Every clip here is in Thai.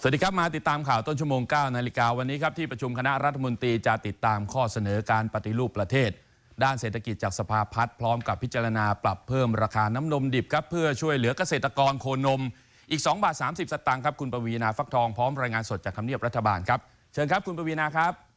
สวัสดีครับ มาติดตามข่าวต้นชั่วโมง9นาฬิกาวันนี้ครับที่ประชุมคณะรัฐมนตรีจะติดตามข้อเสนอการปฏิรูปประเทศ ด้านเศรษฐกิจจากสภาพัฒน์พร้อมกับพิจารณาปรับเพิ่มราคาน้ำนมดิบครับเพื่อช่วยเหลือเกษตรกรโคนม อีก2บาท30 สตางค์ครับคุณปวีนาฟักทองพร้อมรายงานสดจากคำเนียบรัฐบาลครับ เชิญครับคุณปวีนาครับ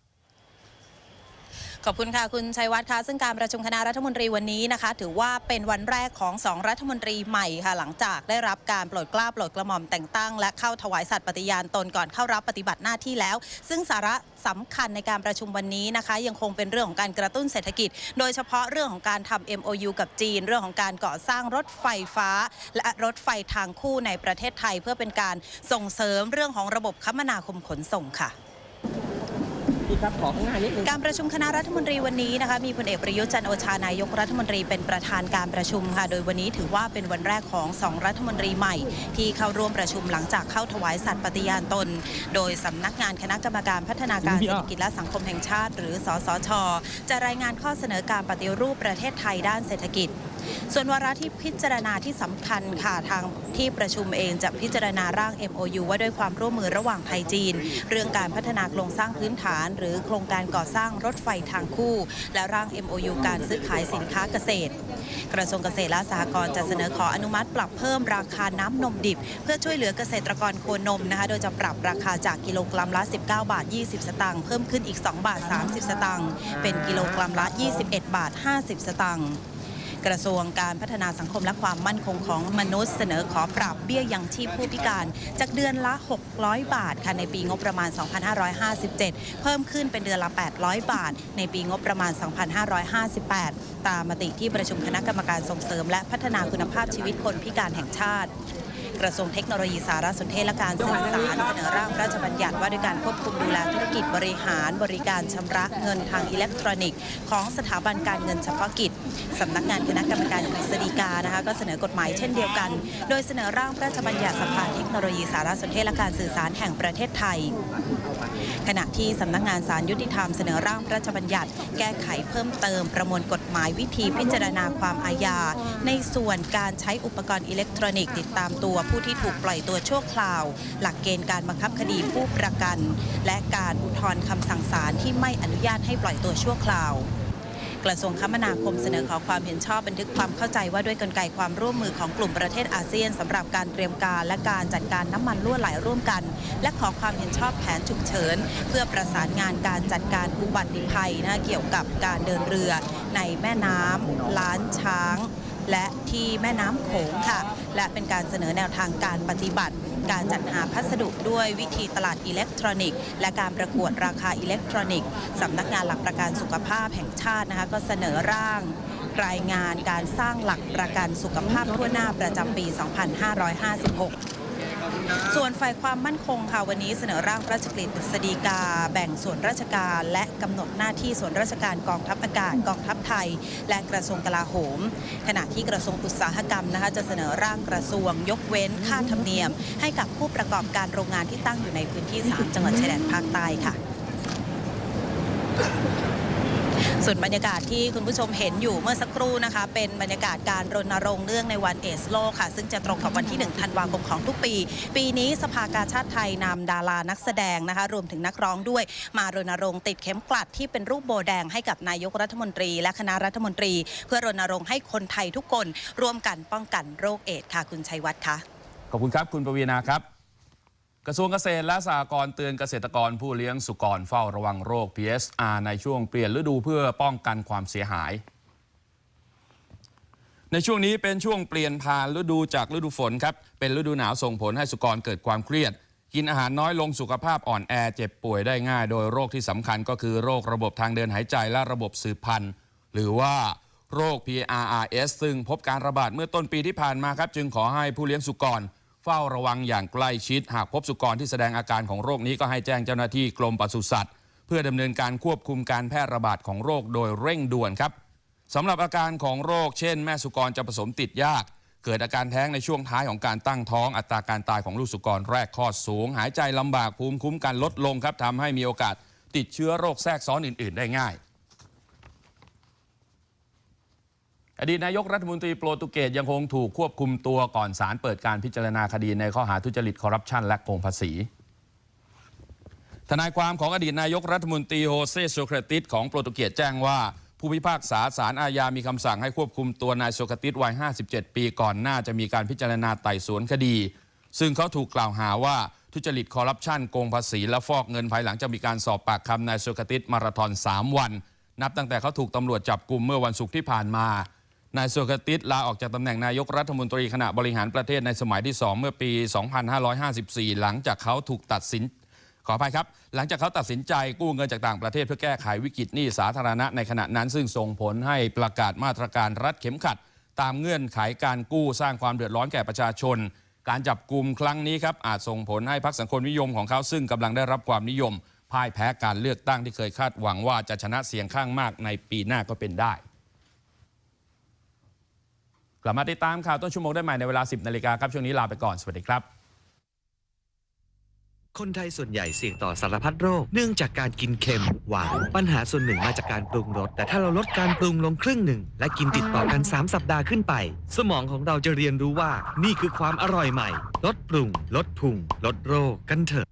ขอบคุณค่ะ คุณชัยวัฒน์คะซึ่งการประชุมคณะรัฐมนตรีวันนี้นะคะ ถือว่าเป็นวันแรกของสองรัฐมนตรีใหม่ค่ะ หลังจากได้รับการโปรดเกล้าโปรดกระหม่อมแต่งตั้ง และเข้าถวายสัตย์ปฏิญาณตนก่อนเข้ารับปฏิบัติหน้าที่แล้ว ซึ่งสาระสำคัญในการประชุมวันนี้นะคะ ยังคงเป็นเรื่องของการกระตุ้นเศรษฐกิจ โดยเฉพาะเรื่องของการทำ MOU กับจีน เรื่องของการก่อสร้างรถไฟฟ้า และรถไฟทางคู่ในประเทศไทย เพื่อเป็นการส่งเสริมเรื่องของระบบคมนาคมขนส่งค่ะีครับขอข้างหน้านิดนึงการประชุมคณะรัฐมนตรีวันนี้นะคะมีพลเอกประยุทธ์จันทร์โอชานายกรัฐมนตรีเป็นประธานการประชุมค่ะ โดยวันนี้ถือว่าเป็นวันแรกของสองรัฐมนตรีใหม่ ที่เข้าร่วมประชุมหลังจากเข้าถวายสัตย์ปฏิญาณตน โดยสำนักงานคณะกรรมการพัฒนาการเศรษฐกิจและสังคมแห่งชาติ หรือสสช จะรายงานข้อเสนอการปฏิรูปประเทศไทยด้านเศรษฐกิจ ส่วนวาระที่พิจารณาที่สำคัญค่ะทางที่ประชุมเองจะพิจารณาร่าง MOU ว่าด้วยความร่วมมือระหว่างไทยจีน เรื่องการพัฒนาโครงสร้างพื้นฐาน หรือโครงการก่อสร้างรถไฟทางคู่ และร่าง MOU การซื้อขายสินค้าเกษตร กระทรวงเกษตรและสหกรณ์จะเสนอขออนุมัติปรับเพิ่มราคาน้ำนมดิบ เพื่อช่วยเหลือเกษตรกรโคนมนะคะโดยจะปรับราคาจากกิโลกรัมละ 19 บาท 20 สตางค์เพิ่มขึ้นอีก 2 บาท 30 สตางค์เป็นกิโลกรัมละ 21 บาท 50 สตางค์ กระทรวงการพัฒนาสังคมและความมั่นคงของมนุษย์เสนอขอปรับเบี้ยยังชีพผู้พิการ จากเดือนละ 600 บาทค่ะในปีงบประมาณ 2557 เพิ่มขึ้นเป็นเดือนละ 800 บาท ในปีงบประมาณ 2558 ตามมติที่ประชุมคณะกรรมการส่งเสริม และพัฒนาคุณภาพชีวิตคนพิการแห่งชาติกระทรวงเทคโนโลยีสารสนเทศและการสื่อสารเสนอร่างพระราชบัญญัติว่าด้วยการควบคุมดูแลธุรกิจบริหาร บริการชำระเงินทางอิเล็กทรอนิกส์ ของสถาบันการเงินเฉพาะกิจ สำนักงานคณะกรรมการกฤษฎีกานะคะก็เสนอกฎหมายเช่นเดียวกัน โดยเสนอร่างพระราชบัญญัติสภาเทคโนโลยีสารสนเทศและการสื่อสารแห่งประเทศไทย ขณะที่สำนักงานสารยุติธรรมเสนอร่างพระราชบัญญัติ แก้ไขเพิ่มเติมประมวลกฎหมายวิธีพิจารณาความอาญา ในส่วนการใช้อุปกรณ์อิเล็กทรอนิกส์ติดตามตัวผู้ที่ถูกปล่อยตัวชั่วคราว หลักเกณฑ์การบังคับคดีผู้ประกัน และการอุทธรณ์คำสั่งศาลที่ไม่อนุญาตให้ปล่อยตัวชั่วคราว กระทรวงคมนาคมเสนอขอความเห็นชอบบันทึกความเข้าใจว่าด้วยกลไกความร่วมมือของกลุ่มประเทศอาเซียนสำหรับการเตรียมการและการจัดการน้ำมันรั่วไหลร่วมกัน และขอความเห็นชอบแผนฉุกเฉิน เพื่อประสานงานการจัดการอุบัติภัยนะเกี่ยวกับการเดินเรือ ในแม่น้ำล้านช้าง และที่แม่น้ำโขงค่ะ และเป็นการเสนอแนวทางการปฏิบัติ การจัดหาพัสดุด้วยวิธีตลาดอิเล็กทรอนิกส์ และการประกวดราคาอิเล็กทรอนิกส์สำนักงานหลักประกันสุขภาพแห่งชาตินะคะก็เสนอร่างรายงานการสร้างหลักประกันสุขภาพทั่วหน้าประจำปี 2556 ส่วนฝ่ายความมั่นคงค่ะวันนี้เสนอร่างพระราชกฤษฎีกา แบ่งส่วนราชการ และกำหนดหน้าที่ส่วนราชการกองทัพอากาศกองทัพไทย และกระทรวงกลาโหม ขณะที่กระทรวงอุตสาหกรรมนะคะจะเสนอร่างกระทรวง ยกเว้นค่าธรรมเนียม ให้กับผู้ประกอบการโรงงานที่ตั้งอยู่ในพื้นที่ 3 จังหวัดชายแดนภาคใต้ค่ะ ส่วนบรรยากาศที่คุณผู้ชมเห็นอยู่เมื่อสักครู่นะคะ เป็นบรรยากาศการรณรงค์เนื่องในวันเอสโลค่ะ ซึ่งจะตรงกับวันที่ 1 ธันวาคมของทุกปี ปีนี้สภากาชาติไทยนำดารานักแสดงนะคะ รวมถึงนักร้องด้วยมารณรงค์ติดเข็มกลัดที่เป็นรูปโบแดงให้กับนายกรัฐมนตรี และคณะรัฐมนตรี เพื่อรณรงค์ให้คนไทยทุกคน ร่วมกันป้องกันโรคเอดส์ค่ะคุณชัยวัฒน์คะขอบคุณครับคุณปวีนาครับ กระทรวงเกษตรและสหกรณ์เตือนเกษตรกรผู้เลี้ยงสุกรเฝ้าระวังโรค PSR ในช่วงเปลี่ยนฤดูเพื่อป้องกันความเสียหาย ในช่วงนี้เป็นช่วงเปลี่ยนผ่านฤดูจากฤดูฝนครับ เป็นฤดูหนาวส่งผลให้สุกรเกิดความเครียด กินอาหารน้อยลงสุขภาพอ่อนแอเจ็บป่วยได้ง่าย โดยโรคที่สำคัญก็คือโรคระบบทางเดินหายใจและระบบสืบพันธุ์ หรือว่าโรค PRRS ซึ่งพบการระบาดเมื่อต้นปีที่ผ่านมาครับ จึงขอให้ผู้เลี้ยงสุกร เฝ้าระวังอย่างใกล้ชิด หากพบสุกรที่แสดงอาการของโรคนี้ก็ให้แจ้งเจ้าหน้าที่กรมปศุสัตว์ เพื่อดำเนินการควบคุมการแพร่ระบาดของโรคโดยเร่งด่วนครับสำหรับอาการของโรค เช่น แม่สุกรจะผสมติดยาก เกิดอาการแท้งในช่วงท้ายของการตั้งท้อง อัตราการตายของลูกสุกรแรกคลอดสูง หายใจลำบากภูมิคุ้มกันลดลงครับทำให้มีโอกาสติดเชื้อโรคแทรกซ้อนอื่น ๆ ได้ง่าย อดีตนายกรัฐมนตรีโปรตุเกสยังคงถูกควบคุมตัวก่อนศาลเปิดการพิจารณาคดีในข้อหาทุจริตคอร์รัปชันและโกงภาษี ทนายความของอดีตนายกรัฐมนตรีโฮเซโซเครติสของโปรตุเกสแจ้งว่า ผู้พิพากษาศาลอาญามีคำสั่งให้ควบคุมตัวนายโซเครติสวัย 57 ปีก่อนหน้าจะมีการพิจารณาไต่สวนคดี ซึ่งเขาถูกกล่าวหาว่าทุจริตคอร์รัปชันโกงภาษีและฟอกเงินภายหลังจากมีการสอบปากคำนายโซเครติสมาราธอน3 วัน นับตั้งแต่เขาถูกตำรวจจับกลุ่มเมื่อวันศุกร์ที่ผ่านมา นายโซเครติสลาออกจากตำแหน่งนายกรัฐมนตรีขณะบริหารประเทศในสมัยที่ 2 เมื่อปี 2554 หลังจากเขาถูกตัดสินขออภัยครับ หลังจากเขาตัดสินใจกู้เงินจากต่างประเทศเพื่อแก้ไขวิกฤตหนี้สาธารณะในขณะนั้น ซึ่งส่งผลให้ประกาศมาตรการรัดเข็มขัด ตามเงื่อนไขการกู้สร้างความเดือดร้อนแก่ประชาชน การจับกลุ่มครั้งนี้ครับอาจส่งผลให้พรรคสังคมนิยมของเขาซึ่งกำลังได้รับความนิยมพ่ายแพ้การเลือกตั้งที่เคยคาดหวังว่าจะชนะเสียงข้างมากในปีหน้าก็เป็นได้ กลับมาติดตามข่าวต้นชั่วโมงได้ใหม่ในเวลา 10นาฬิกาครับ ช่วงนี้ลาไปก่อน สวัสดีครับ คนไทยส่วนใหญ่เสี่ยงต่อสารพัดโรค เนื่องจากการกินเค็ม หวาน ปัญหาส่วนหนึ่งมาจากการปรุงรส แต่ถ้าเราลดการปรุงลงครึ่งหนึ่ง และกินติดต่อกัน 3 สัปดาห์ขึ้นไป สมองของเราจะเรียนรู้ว่า นี่คือความอร่อยใหม่ ลดปรุง ลดพุง ลดโรคกันเถอะ